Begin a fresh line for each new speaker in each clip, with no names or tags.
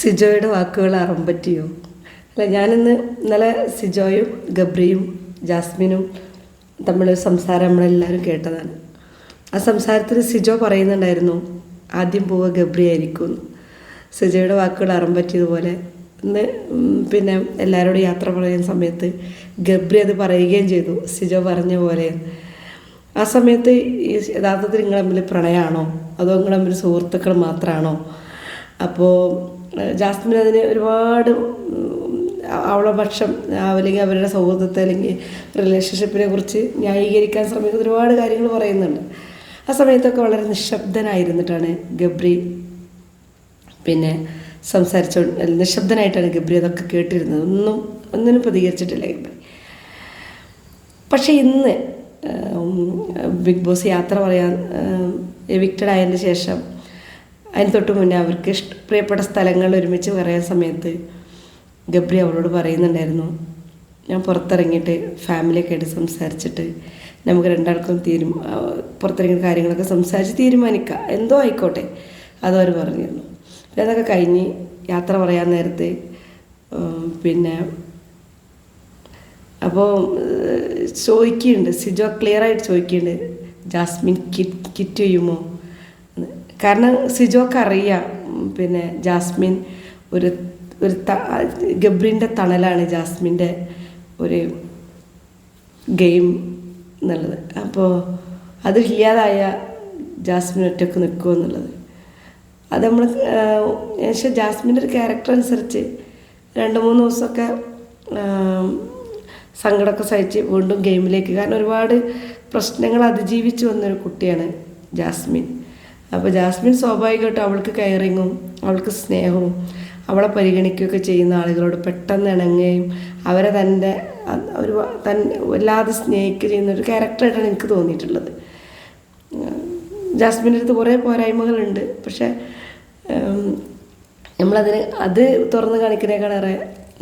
സിജോയുടെ വാക്കുകൾ അറം പറ്റിയോ? അല്ല ഞാനിന്ന് ഇന്നലെ സിജോയും ഗബ്രിയും ജാസ്മിനും തമ്മിലൊരു സംസാരം നമ്മളെല്ലാവരും കേട്ടതാണ്. ആ സംസാരത്തിൽ സിജോ പറയുന്നുണ്ടായിരുന്നു ആദ്യം പോവുക ഗബ്രി ആയിരിക്കും. സിജോയുടെ വാക്കുകൾ അറം പറ്റിയതുപോലെ ഇന്ന് പിന്നെ എല്ലാവരോടും യാത്ര പറയുന്ന സമയത്ത് ഗബ്രി അത് പറയുകയും ചെയ്തു സിജോ പറഞ്ഞ പോലെ. ആ സമയത്ത് യഥാർത്ഥത്തിൽ നിങ്ങൾ തമ്മിൽ പ്രണയമാണോ? അതോ നിങ്ങൾ തമ്മിൽ സുഹൃത്തുക്കൾ മാത്രമാണോ? അപ്പോൾ ജാസ്മിൻ അതിന് ഒരുപാട് അവളെ പക്ഷം അല്ലെങ്കിൽ അവരുടെ സൗഹൃദത്തെ അല്ലെങ്കിൽ റിലേഷൻഷിപ്പിനെ കുറിച്ച് ന്യായീകരിക്കാൻ ശ്രമിക്കുന്ന ഒരുപാട് കാര്യങ്ങൾ പറയുന്നുണ്ട്. ആ സമയത്തൊക്കെ വളരെ നിശബ്ദനായിരുന്നിട്ടാണ് ഗബ്രി പിന്നെ സംസാരിച്ചോ നിശബ്ദനായിട്ടാണ് ഗബ്രി അതൊക്കെ കേട്ടിരുന്നത്. ഒന്നും ഒന്നിനും പ്രതികരിച്ചിട്ടില്ല ഗബ്രി. പക്ഷേ ഇന്ന് ബിഗ് ബോസ് യാത്ര പറയാൻ എവിക്റ്റഡ് ആയതിന് ശേഷം അതിന് തൊട്ട് മുന്നേ അവർക്ക് ഇഷ്ട പ്രിയപ്പെട്ട സ്ഥലങ്ങൾ ഒരുമിച്ച് പറയാൻ സമയത്ത് ഗബ്രി അവളോട് പറയുന്നുണ്ടായിരുന്നു ഞാൻ പുറത്തിറങ്ങിയിട്ട് ഫാമിലിയൊക്കെ ആയിട്ട് സംസാരിച്ചിട്ട് നമുക്ക് രണ്ടാൾക്കും തീരും ആ, പുറത്തിറങ്ങിയ കാര്യങ്ങളൊക്കെ സംസാരിച്ച് തീരുമാനിക്കുക എന്തോ ആയിക്കോട്ടെ അതവർ പറഞ്ഞിരുന്നു പിന്നെ അതൊക്കെ കഴിഞ്ഞ് യാത്ര പറയാൻ നേരത്തെ പിന്നെ അപ്പോൾ ചോദിക്കുന്നുണ്ട് സിജോ ക്ലിയറായിട്ട് ചോദിക്കുന്നുണ്ട് ജാസ്മിൻ കിറ്റ് കിറ്റ് ചെയ്യുമോ. കാരണം സിജോക്ക് അറിയാം പിന്നെ ജാസ്മിൻ ഒരു ഒരു ത- ഗബ്രിന്റെ തണലാണ് ജാസ്മിന്റെ ഒരു ഗെയിം എന്നുള്ളത്. അപ്പോൾ അതില്ലാതായ ജാസ്മിൻ ഒറ്റയ്ക്ക് നിൽക്കുമോ എന്നുള്ളത്. അത് നമ്മൾ പക്ഷേ ജാസ്മിന്റെ ഒരു ക്യാരക്ടർ അനുസരിച്ച് രണ്ട് മൂന്ന് ദിവസമൊക്കെ സങ്കടമൊക്കെ സഹിച്ച് വീണ്ടും ഗെയിമിലേക്ക് കാരണം ഒരുപാട് പ്രശ്നങ്ങൾ അതിജീവിച്ച് വന്നൊരു കുട്ടിയാണ് ജാസ്മിൻ. അപ്പോൾ ജാസ്മിൻ സ്വാഭാവികമായിട്ടും അവൾക്ക് കെയറിങ്ങും അവൾക്ക് സ്നേഹവും അവളെ പരിഗണിക്കുകയൊക്കെ ചെയ്യുന്ന ആളുകളോട് പെട്ടെന്ന് ഇണങ്ങുകയും അവരെ തന്റെ ഒരു തൻ വല്ലാതെ സ്നേഹിക്കുക ചെയ്യുന്ന ഒരു ക്യാരക്ടറായിട്ടാണ് എനിക്ക് തോന്നിയിട്ടുള്ളത്. ജാസ്മിന്റെ അടുത്ത് കുറേ പോരായ്മകളുണ്ട്. പക്ഷേ നമ്മളതിന് അത് തുറന്ന് കാണിക്കുന്നതിനേക്കാളേറെ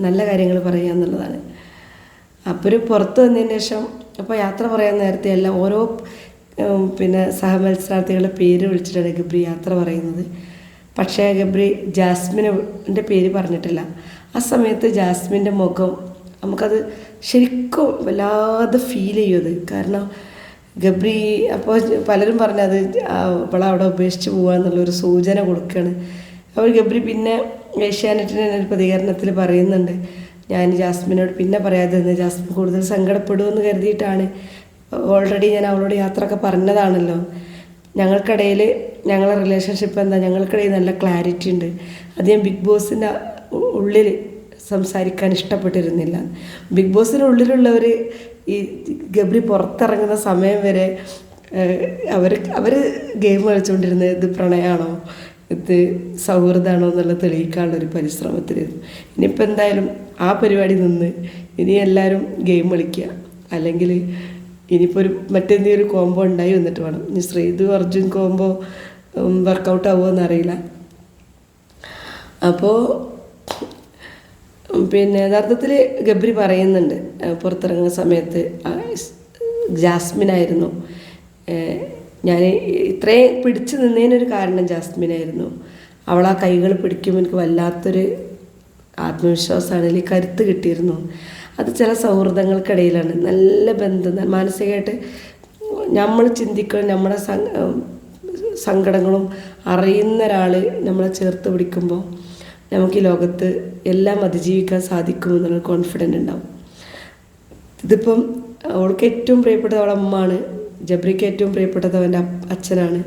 നല്ല കാര്യങ്ങൾ പറയുക എന്നുള്ളതാണ്. അപ്പോൾ ഒരു പുറത്ത് വന്നതിന് ശേഷം അപ്പോൾ യാത്ര പറയാൻ നേരത്തെ എല്ലാം ഓരോ പിന്നെ സഹമത്സരാർത്ഥികളുടെ പേര് വിളിച്ചിട്ടാണ് ഗബ്രി യാത്ര പറയുന്നത്. പക്ഷേ ഗബ്രി ജാസ്മിന്റെ പേര് പറഞ്ഞിട്ടില്ല. ആ സമയത്ത് ജാസ്മിന്റെ മുഖം നമുക്കത് ശരിക്കും വല്ലാതെ ഫീൽ ചെയ്യും കാരണം ഗബ്രി അപ്പോൾ പലരും പറഞ്ഞത് അവളെ അവിടെ ഉപേക്ഷിച്ച് പോകാന്നുള്ളൊരു സൂചന കൊടുക്കുകയാണ് അപ്പോൾ ഗബ്രി പിന്നെ ഏഷ്യാനെറ്റിന്റെ ഒരു പ്രതികരണത്തിൽ പറയുന്നുണ്ട്. ഞാൻ ജാസ്മിനോട് പിന്നെ പറയാതെ നിന്ന് ജാസ്മിൻ കൂടുതൽ സങ്കടപ്പെടുമെന്ന് കരുതിയിട്ടാണ് ഓൾറെഡി ഞാൻ അവളോട് യാത്രയൊക്കെ പറഞ്ഞതാണല്ലോ. ഞങ്ങൾക്കിടയിൽ ഞങ്ങളെ റിലേഷൻഷിപ്പ് എന്താ? ഞങ്ങൾക്കിടയിൽ നല്ല ക്ലാരിറ്റി ഉണ്ട്. അത് ഞാൻ ബിഗ് ബോസിന്റെ ഉള്ളിൽ സംസാരിക്കാൻ ഇഷ്ടപ്പെട്ടിരുന്നില്ല. ബിഗ് ബോസിന് ഉള്ളിലുള്ളവർ ഈ ഗബ്രി പുറത്തിറങ്ങുന്ന സമയം വരെ അവർ അവർ ഗെയിം കളിച്ചുകൊണ്ടിരുന്നത് ഇത് പ്രണയമാണോ ഇത് സൗഹൃദമാണോ എന്നുള്ളത് തെളിയിക്കാനുള്ള ഒരു പരിശ്രമത്തിലായിരുന്നു ഇനിയിപ്പോൾ എന്തായാലും ആ പരിപാടി നിന്ന് ഇനി എല്ലാവരും ഗെയിം കളിക്കുക. അല്ലെങ്കിൽ ഇനിയിപ്പോൾ ഒരു മറ്റെന്തെങ്കിലും ഒരു കോംബോ ഉണ്ടായി വന്നിട്ട് വേണം. ഇനി ശ്രീതു അർജുൻ കോംബോ വർക്കൗട്ട് ആവുമോ എന്നറിയില്ല. അപ്പോൾ പിന്നെ യഥാർത്ഥത്തിൽ ഗബ്രി പറയുന്നുണ്ട് പുറത്തിറങ്ങുന്ന സമയത്ത് ജാസ്മിനായിരുന്നു ഞാൻ ഇത്രയും പിടിച്ചു നിന്നതിനൊരു കാരണം ജാസ്മിനായിരുന്നു അവൾ ആ കൈകൾ പിടിക്കുമ്പോൾ എനിക്ക് വല്ലാത്തൊരു ആത്മവിശ്വാസമാണ് അല്ലെങ്കിൽ കരുത്ത് കിട്ടിയിരുന്നു. അത് ചില സൗഹൃദങ്ങൾക്കിടയിലാണ്. നല്ല ബന്ധം മാനസികമായിട്ട് നമ്മൾ ചിന്തിക്കണം നമ്മുടെ സങ്കടങ്ങളും അറിയുന്ന ഒരാൾ നമ്മളെ ചേർത്ത് പിടിക്കുമ്പോൾ നമുക്ക് ഈ ലോകത്ത് എല്ലാം അതിജീവിക്കാൻ സാധിക്കുമെന്നുള്ള കോൺഫിഡന്റ് ഉണ്ടാവും. ഇതിപ്പം അവൾക്ക് ഏറ്റവും പ്രിയപ്പെട്ടത് അവളെ അമ്മയാണ് ജബ്രിക്ക് ഏറ്റവും പ്രിയപ്പെട്ടത് അവന്റെ അച്ഛനാണ്.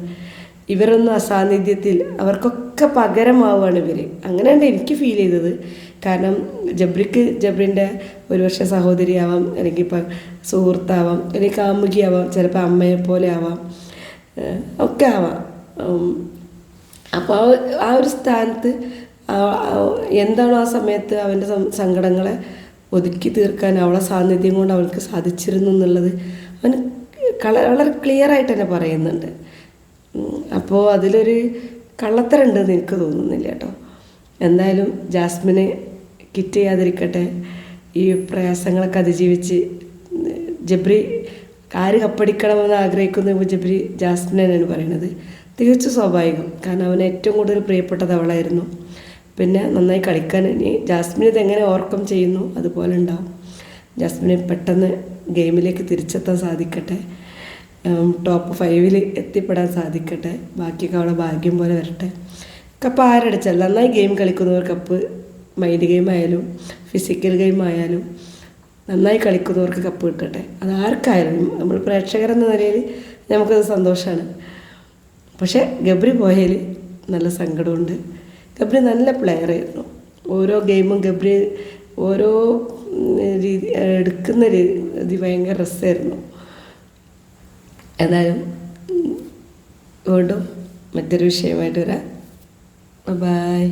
ഇവരൊന്നും അസാന്നിധ്യത്തിൽ അവർക്കൊക്കെ പകരമാവുകയാണ് ഇവർ അങ്ങനെയാണ് എനിക്ക് ഫീൽ ചെയ്തത്. കാരണം ജബ്രിക്ക് ജബ്രിന്റെ ഒരു വർഷം സഹോദരി ആവാം അല്ലെങ്കിൽ ഇപ്പം സുഹൃത്താവാം അല്ലെങ്കിൽ കാമുകിയാവാം ചിലപ്പോൾ അമ്മയെ പോലെ ആവാം ഒക്കെ ആവാം. അപ്പോൾ ആ ഒരു- സ്ഥാനത്ത് എന്താണോ ആ സമയത്ത് അവന്റെ സങ്കടങ്ങളെ ഒതുക്കി തീർക്കാൻ അവളെ സാന്നിധ്യം കൊണ്ട് അവൾക്ക് സാധിച്ചിരുന്നു എന്നുള്ളത് കള- വളരെ ക്ലിയർ ആയിട്ട് തന്നെ പറയുന്നുണ്ട്. അപ്പോൾ അതിലൊരു കള്ളത്തരമുണ്ടെന്ന് എനിക്ക് തോന്നുന്നില്ല കേട്ടോ. എന്തായാലും ജാസ്മിന് കിറ്റ് ചെയ്യാതിരിക്കട്ടെ. ഈ പ്രയാസങ്ങളൊക്കെ അതിജീവിച്ച് ജബ്രി ആര് കപ്പടിക്കണമെന്ന് ആഗ്രഹിക്കുന്ന ജബ്രി ജാസ്മിനാണ് പറയുന്നത് തികച്ചും സ്വാഭാവികം കാരണം അവന് ഏറ്റവും കൂടുതൽ പ്രിയപ്പെട്ടത് അവളായിരുന്നു. പിന്നെ നന്നായി കളിക്കാൻ ഇനി ജാസ്മിൻ ഇതെങ്ങനെ ഓവർകം ചെയ്യുന്നു അതുപോലെ ഉണ്ടാവും. ജാസ്മിന് പെട്ടെന്ന് ഗെയിമിലേക്ക് തിരിച്ചെത്താൻ സാധിക്കട്ടെ. ടോപ്പ് ഫൈവിൽ എത്തിപ്പെടാൻ സാധിക്കട്ടെ. ബാക്കിയൊക്കെ അവളെ ഭാഗ്യം പോലെ വരട്ടെ. കപ്പ് ആരടിച്ചല്ല നന്നായി ഗെയിം കളിക്കുന്നവർ കപ്പ് മൈൻഡ് ഗെയിം ആയാലും ഫിസിക്കൽ ഗെയിം ആയാലും നന്നായി കളിക്കുന്നവർക്ക് കപ്പ് കിട്ടട്ടെ. അത് ആർക്കായാലും നമ്മൾ പ്രേക്ഷകരെന്ന നിലയിൽ നമുക്കത് സന്തോഷമാണ് പക്ഷേ ഗബ്രി പോയതിൽ നല്ല സങ്കടമുണ്ട്. ഗബ്രി നല്ല പ്ലെയർ ആയിരുന്നു. ഓരോ ഗെയിമും ഗബ്രി ഓരോ രീതി എടുക്കുന്ന രീതി ഭയങ്കര രസമായിരുന്നു. ഉം, വീണ്ടും മറ്റൊരു വിഷയമായിട്ട് വരാം. ബൈ